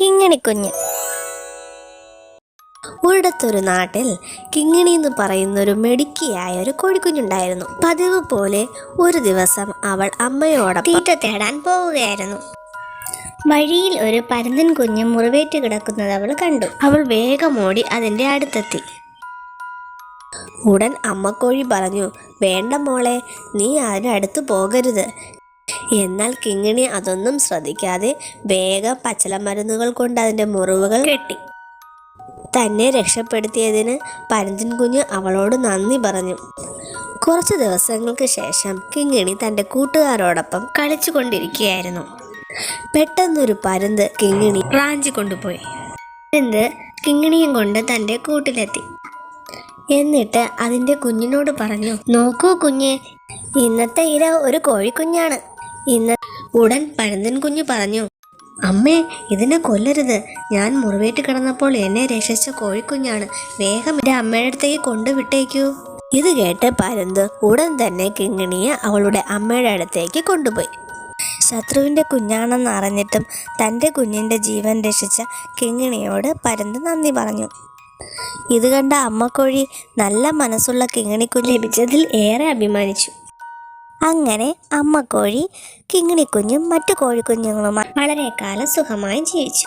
കിങ്ങിണിക്കുഞ്ഞ് ഒരിടത്തൊരു നാട്ടിൽ കിങ്ങിണി എന്ന് പറയുന്ന ഒരു മെടുക്കിയായ ഒരു കോഴിക്കുഞ്ഞുണ്ടായിരുന്നു. പതിവ് പോലെ ഒരു ദിവസം അവൾ അമ്മയോടൊപ്പം തീറ്റ തേടാൻ പോവുകയായിരുന്നു. വഴിയിൽ ഒരു പരുന്തൻ കുഞ്ഞ് മുറിവേറ്റ് കിടക്കുന്നത് അവൾ കണ്ടു. അവൾ വേഗം ഓടി അതിന്റെ അടുത്തെത്തി. ഉടൻ അമ്മക്കോഴി പറഞ്ഞു വേണ്ട മോളെ നീ അതിനടുത്ത് പോകരുത്. എന്നാൽ കിങ്ങിണി അതൊന്നും ശ്രദ്ധിക്കാതെ വേഗം പച്ചലമരുന്നുകൾ കൊണ്ട് അതിന്റെ മുറിവുകൾ കെട്ടി. തന്നെ രക്ഷപ്പെടുത്തിയതിന് പരന്തൻ കുഞ്ഞ് അവളോട് നന്ദി പറഞ്ഞു. കുറച്ച് ദിവസങ്ങൾക്ക് ശേഷം കിങ്ങിണി തന്റെ കൂട്ടുകാരോടൊപ്പം കളിച്ചു കൊണ്ടിരിക്കുകയായിരുന്നു. പെട്ടെന്നൊരു പരുന്ത് കിങ്ങിണി റാഞ്ചി കൊണ്ടുപോയി. പരുന്ത് കിങ്ങിണിയും കൊണ്ട് തന്റെ കൂട്ടിലെത്തി. എന്നിട്ട് അതിന്റെ കുഞ്ഞിനോട് പറഞ്ഞു നോക്കൂ കുഞ്ഞ് ഇന്നത്തെ ഇര ഒരു കോഴിക്കുഞ്ഞാണ്. ഇന്ന് ഉടൻ പരന്തൻ കുഞ്ഞു പറഞ്ഞു അമ്മേ ഇതിനെ കൊല്ലരുത്. ഞാൻ മുറിവേറ്റ് കിടന്നപ്പോൾ എന്നെ രക്ഷിച്ച കോഴിക്കുഞ്ഞാണ്. വേഗം എന്റെ അമ്മയുടെ അടുത്തേക്ക് കൊണ്ടുവിട്ടേക്കൂ. ഇത് കേട്ട് പരുന്ത് ഉടൻ തന്നെ കിങ്ങിണിയെ അവളുടെ അമ്മയുടെ അടുത്തേക്ക് കൊണ്ടുപോയി. ശത്രുവിന്റെ കുഞ്ഞാണെന്ന് അറിഞ്ഞിട്ടും തന്റെ കുഞ്ഞിന്റെ ജീവൻ രക്ഷിച്ച കിങ്ങിണിയോട് പരുന്ത് നന്ദി പറഞ്ഞു. ഇത് കണ്ട അമ്മക്കോഴി നല്ല മനസ്സുള്ള കിങ്ങിണിക്കുഞ്ഞ് ലഭിച്ചതിൽ ഏറെ അഭിമാനിച്ചു. അങ്ങനെ അമ്മക്കോഴി കിങ്ങിണിക്കുഞ്ഞും മറ്റു കോഴിക്കുഞ്ഞുങ്ങളുമായി വളരെക്കാലം കാലം സുഖമായി ജീവിച്ചു.